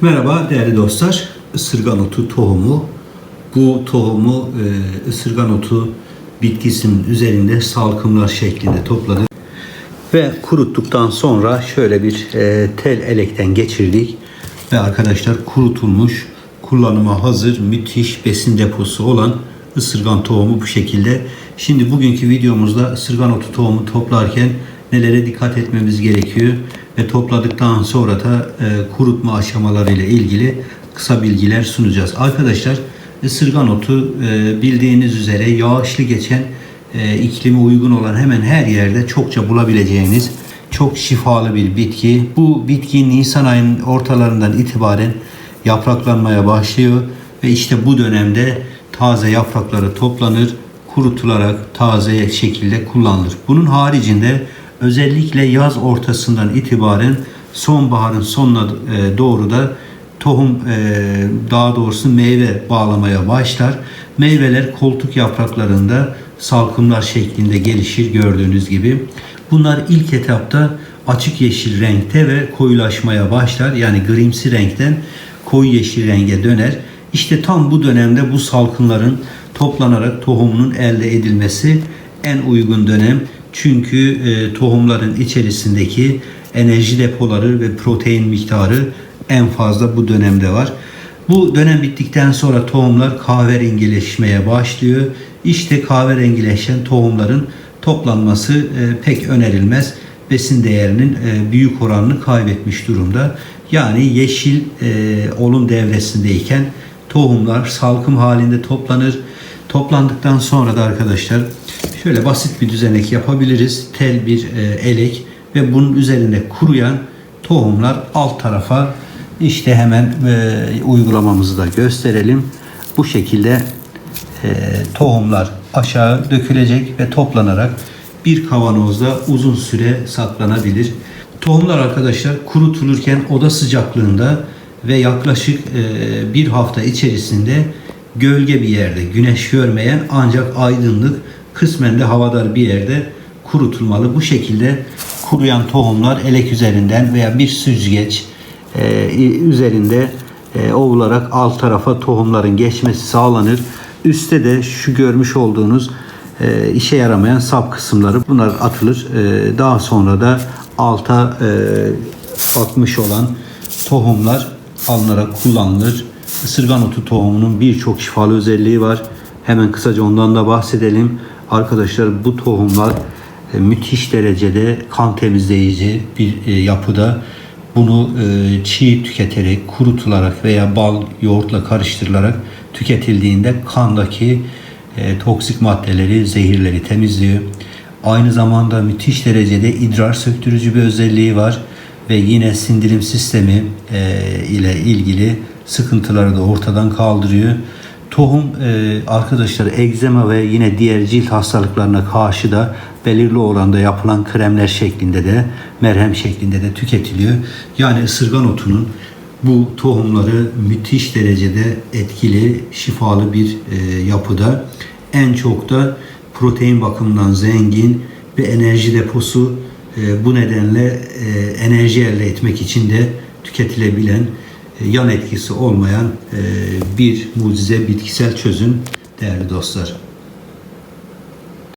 Merhaba değerli dostlar. Isırgan otu tohumu. Bu tohumu e, ısırgan otu bitkisinin üzerinde salkımlar şeklinde topladık. Ve kuruttuktan sonra şöyle bir e, tel elekten geçirdik. Ve arkadaşlar kurutulmuş, kullanıma hazır müthiş besin deposu olan ısırgan tohumu bu şekilde. Şimdi bugünkü videomuzda ısırgan otu tohumu toplarken nelere dikkat etmemiz gerekiyor ve topladıktan sonra da e, kurutma aşamaları ile ilgili kısa bilgiler sunacağız. Arkadaşlar ısırgan otu e, bildiğiniz üzere yağışlı geçen e, iklime uygun olan hemen her yerde çokça bulabileceğiniz çok şifalı bir bitki. Bu bitki Nisan ayının ortalarından itibaren yapraklanmaya başlıyor ve işte bu dönemde taze yaprakları toplanır, kurutularak taze şekilde kullanılır. Bunun haricinde özellikle yaz ortasından itibaren sonbaharın sonuna e, doğru da tohum e, daha doğrusu meyve bağlamaya başlar. Meyveler koltuk yapraklarında salkımlar şeklinde gelişir gördüğünüz gibi. Bunlar ilk etapta açık yeşil renkte ve koyulaşmaya başlar. Yani grimsi renkten koyu yeşil renge döner. İşte tam bu dönemde bu salkımların toplanarak tohumunun elde edilmesi en uygun dönem. Çünkü e, tohumların içerisindeki enerji depoları ve protein miktarı en fazla bu dönemde var. Bu dönem bittikten sonra tohumlar kahverengileşmeye başlıyor. İşte kahverengileşen tohumların toplanması e, pek önerilmez. Besin değerinin e, büyük oranını kaybetmiş durumda. Yani yeşil e, olum devresindeyken tohumlar salkım halinde toplanır. Toplandıktan sonra da arkadaşlar şöyle basit bir düzenek yapabiliriz. Tel bir e, elek ve bunun üzerinde kuruyan tohumlar alt tarafa işte hemen e, uygulamamızı da gösterelim. Bu şekilde e, tohumlar aşağı dökülecek ve toplanarak bir kavanozda uzun süre saklanabilir. Tohumlar arkadaşlar kurutulurken oda sıcaklığında ve yaklaşık e, bir hafta içerisinde gölge bir yerde, güneş görmeyen ancak aydınlık, kısmen de havadar bir yerde kurutulmalı. Bu şekilde kuruyan tohumlar elek üzerinden veya bir süzgeç e, üzerinde e, ovularak alt tarafa tohumların geçmesi sağlanır. Üste de şu görmüş olduğunuz e, işe yaramayan sap kısımları bunlar atılır. E, daha sonra da alta e, atmış olan tohumlar alınarak kullanılır. Isırgan otu tohumunun birçok şifalı özelliği var. Hemen kısaca ondan da bahsedelim. Arkadaşlar bu tohumlar e, müthiş derecede kan temizleyici bir e, yapıda. Bunu e, çiğ tüketerek, kurutularak veya bal, yoğurtla karıştırılarak tüketildiğinde kandaki toksik maddeleri, zehirleri temizliyor. Aynı zamanda müthiş derecede idrar söktürücü bir özelliği var ve yine sindirim sistemi ile ilgili sıkıntıları da ortadan kaldırıyor. Tohum e, arkadaşlar egzema ve yine diğer cilt hastalıklarına karşı da belirli oranda yapılan kremler şeklinde de merhem şeklinde de tüketiliyor. Yani ısırgan otunun bu tohumları müthiş derecede etkili, şifalı bir e, yapıda. En çok da protein bakımından zengin ve enerji deposu e, bu nedenle e, enerji elde etmek için de tüketilebilen yan etkisi olmayan bir mucize bitkisel çözüm değerli dostlar.